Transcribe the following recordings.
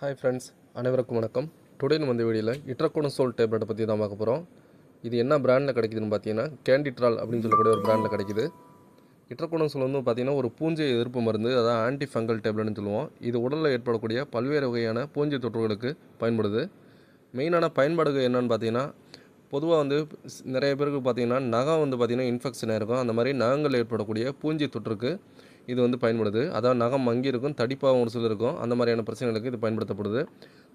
Hi friends அனைவருக்கும் வணக்கம். Today நம்ம இந்த வீடியோவில் இட்ரக்கோன சோல் டேப்லெட்டை பற்றி தான் பார்க்க போகிறோம் இது என்ன பிராண்டில் கிடைக்குதுன்னு பார்த்தீங்கன்னா கேண்டிட்ரால் அப்படின்னு சொல்லக்கூடிய ஒரு பிராண்டில் கிடைக்குது. இட்ரக்கோன சோல் வந்து பார்த்தீங்கன்னா ஒரு பூஞ்சை எதிர்ப்பு மருந்து அதான் ஆன்டி ஃபங்கல் டேப்லெட்னு சொல்லுவோம். இது உடலில் ஏற்படக்கூடிய பல்வேறு வகையான பூஞ்சை தொற்றுகளுக்கு பயன்படுது. மெயினான பயன்பாடுகள் என்னன்னு பார்த்தீங்கன்னா பொதுவாக வந்து நிறைய பேருக்கு பார்த்தீங்கன்னா நகம் வந்து பார்த்திங்கன்னா இன்ஃபெக்ஷனாக இருக்கும் அந்த மாதிரி நகங்கள் ஏற்படக்கூடிய பூஞ்சை தொற்றுக்கு இது வந்து பயன்படுது. அதான் நகம் மங்கி இருக்கும் தடிப்பாகவும் ஒரு சில இருக்கும். அந்த மாதிரியான பிரச்சனைகளுக்கு இது பயன்படுத்தப்படுது.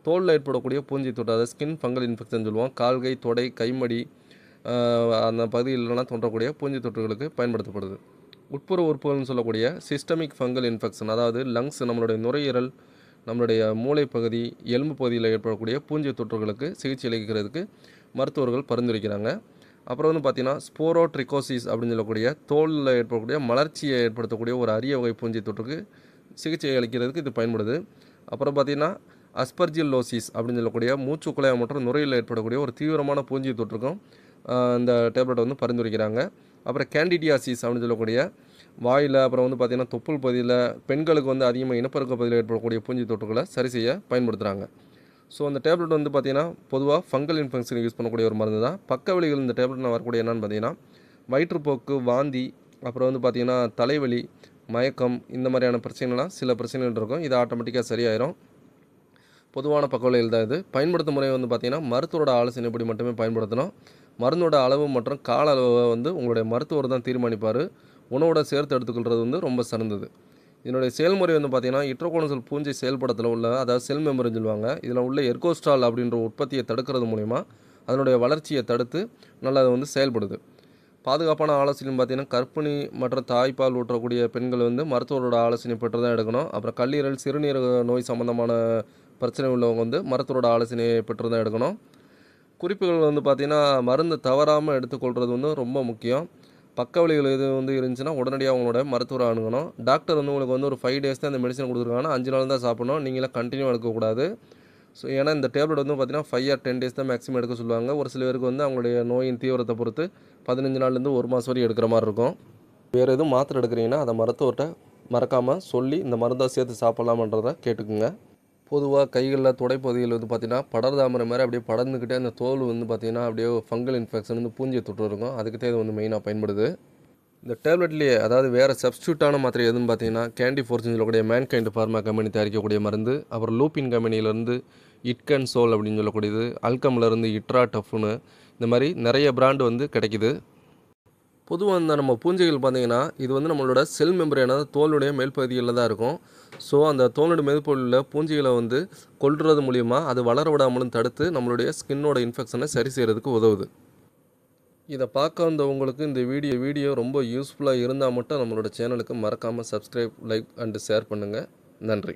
தோலில் ஏற்படக்கூடிய பூஞ்சை தொற்று அதாவது ஸ்கின் ஃபங்கல் இன்ஃபெக்ஷன் சொல்லுவோம் கால்கை தொடை கைமடி அந்த பகுதியிலலாம் தோன்றக்கூடிய பூஞ்சை தொற்றுகளுக்கு பயன்படுத்தப்படுது. உட்புற உறுப்புகள்னு சொல்லக்கூடிய சிஸ்டமிக் ஃபங்கல் இன்ஃபெக்ஷன் அதாவது லங்ஸ் நம்மளுடைய நுரையீரல் நம்மளுடைய மூளை பகுதி எலும்பு பகுதியில் ஏற்படக்கூடிய பூஞ்சை தொற்றுகளுக்கு சிகிச்சை அளிக்கிறதுக்கு மருத்துவர்கள் பரிந்துரைக்கிறாங்க. அப்புறம் வந்து பார்த்தீங்கன்னா ஸ்போரோட்ரிகோசிஸ் அப்படின்னு சொல்லக்கூடிய தோலில் ஏற்படக்கூடிய மலர்ச்சியை ஏற்படுத்தக்கூடிய ஒரு அரிய வகை பூஞ்சை தொற்றுக்கு சிகிச்சை அளிக்கிறதுக்கு இது பயன்படுது. அப்புறம் பார்த்தீங்கன்னா அஸ்பர்ஜில்லோசிஸ் அப்படின்னு சொல்லக்கூடிய மூச்சுக்குழாய் மற்றும் நுரையில் ஏற்படக்கூடிய ஒரு தீவிரமான பூஞ்சை தொற்றுக்கும் இந்த டேப்லெட்டை வந்து பரிந்துரைக்கிறாங்க. அப்புறம் கேண்டிடியாசிஸ் அப்படின்னு சொல்லக்கூடிய வாயில் அப்புறம் வந்து பார்த்திங்கன்னா தொப்புள் பகுதியில் பெண்களுக்கு வந்து அதிகமாக இனப்பெருக்க பகுதியில் ஏற்படக்கூடிய பூஞ்சி தொற்றுகளை சரி செய்ய பயன்படுத்துகிறாங்க ஸோ அந்த டேப்லெட் வந்து பார்த்திங்கன்னா பொதுவாக ஃபங்கல் இன்ஃபெக்ஷன் யூஸ் பண்ணக்கூடிய ஒரு மருந்து தான். பக்க விலைகள் இந்த டேப்லெட் வரக்கூடிய என்னன்னு பார்த்தீங்கன்னா வயிற்றுப்போக்கு வாந்தி அப்புறம் வந்து பார்த்திங்கன்னா தலைவலி மயக்கம் இந்த மாதிரியான பிரச்சனைலாம் சில பிரச்சனைகள் இருக்கும். இது ஆட்டோமேட்டிக்காக சரியாயிரும். பொதுவான பக்கவிலைகள் தான் இது. பயன்படுத்தும் முறை வந்து பார்த்திங்கன்னா மருத்துவரோட ஆலோசனைப்படி மட்டுமே பயன்படுத்தணும். மருந்தோட அளவு மற்றும் கால அளவை வந்து உங்களுடைய மருத்துவர் தான் தீர்மானிப்பார். உணவோட சேர்த்து எடுத்துக்கொள்கிறது வந்து ரொம்ப சிறந்தது. இதனுடைய செயல்முறை வந்து பார்த்திங்கன்னா இட்ரோகோனசல் பூஞ்சை செயல்படத்தில் உள்ள அதாவது செல் மெம்பர்னு சொல்லுவாங்க இதில் உள்ள எர்கோஸ்ட்ரால் அப்படின்ற உற்பத்தியை தடுக்கிறது மூலிமா அதனுடைய வளர்ச்சியை தடுத்து நல்லா அது வந்து செயல்படுது. பாதுகாப்பான ஆலோசனை பார்த்தீங்கன்னா கர்ப்பிணி மற்றும் தாய்ப்பால் ஊற்றக்கூடிய பெண்கள் வந்து மருத்துவரோட ஆலோசனை பெற்று தான் எடுக்கணும். அப்புறம் கல்லீரல் சிறுநீரக நோய் சம்மந்தமான பிரச்சனை உள்ளவங்க வந்து மருத்துவரோட ஆலோசனையை பெற்று தான் எடுக்கணும். குறிப்புகள் வந்து பார்த்திங்கன்னா மருந்து தவறாமல் எடுத்துக்கொள்கிறது வந்து ரொம்ப முக்கியம். பக்க விளைவுகள் எது வந்து இருந்துச்சுன்னா உடனடியாக அவங்களோட மருத்துவரை அணுகணும். டாக்டர் வந்து உங்களுக்கு வந்து ஒரு ஃபைவ் டேஸ் தான் இந்த மெடிசன் கொடுத்துருக்காங்கன்னா அஞ்சு நாள் தான் சாப்பிடணும். நீங்களே கண்டினியூ எடுக்கக்கூடாது. ஸோ ஏன்னா இந்த டேப்லெட் வந்து பார்த்திங்கன்னா ஃபைவ் ஆர் டென் டேஸ் தான் மேக்ஸிமம் எடுக்க சொல்லுவாங்க. ஒரு சில பேருக்கு வந்து அவங்களுடைய நோயின் தீவிரத்தை பொறுத்து பதினஞ்சு நாள்லேருந்து ஒரு மாதம் வரையும் எடுக்கிற மாதிரி இருக்கும். வேறு எதுவும் மாத்திரை எடுக்கிறீங்கன்னா அதை மருத்துவர்கிட்ட மறக்காமல் சொல்லி இந்த மருந்தாக சேர்த்து சாப்பிட்லாமன்றதை கேட்டுக்குங்க. பொதுவாக கைகளில் துடைப்பகுதியில் வந்து பார்த்திங்கன்னா படர்தாமரை மாதிரி அப்படியே படர்ந்துக்கிட்டே அந்த தோல் வந்து பார்த்திங்கன்னா அப்படியே ஃபங்கல் இன்ஃபெக்ஷன் வந்து பூஞ்சி தொற்று இருக்கும். அதுக்கிட்டே இது வந்து மெயினாக பயன்படுது. இந்த டேப்லெட்லேயே அதாவது வேறு சப்ஸ்டியூட்டான மாத்திரை எதுன்னு பார்த்தீங்கன்னா கேண்டி ஃபோர்ஜின் சொல்லக்கூடிய மேன்கைண்ட் ஃபார்மா கம்பெனி தயாரிக்கக்கூடிய மருந்து அப்புறம் லூப்பின் கம்பெனியிலேருந்து இட்கன் சோல் அப்படின்னு சொல்லக்கூடியது அல்கம்லேருந்து இட்ரா டஃப்னு இந்த மாதிரி நிறைய பிராண்டு வந்து கிடைக்குது. பொதுவாக இந்த நம்ம பூஞ்சைகள் பார்த்தீங்கன்னா இது வந்து நம்மளோட செல் மெம்பரேன தோலுடைய மேல் பகுதிகளில் தான் இருக்கும். ஸோ அந்த தோலோட மேற்பகுதியில் பூஞ்சிகளை வந்து கொல்றது மூலிமா அது வளர விடாமலும் தடுத்து நம்மளுடைய ஸ்கின்னோட இன்ஃபெக்ஷனை சரி செய்கிறதுக்கு உதவுது. இதை பார்க்க வந்தவங்களுக்கு இந்த வீடியோ வீடியோ ரொம்ப யூஸ்ஃபுல்லாக இருந்தால் மட்டும் நம்மளோட சேனலுக்கு மறக்காமல் சப்ஸ்கிரைப் லைக் அண்டு ஷேர் பண்ணுங்கள் நன்றி.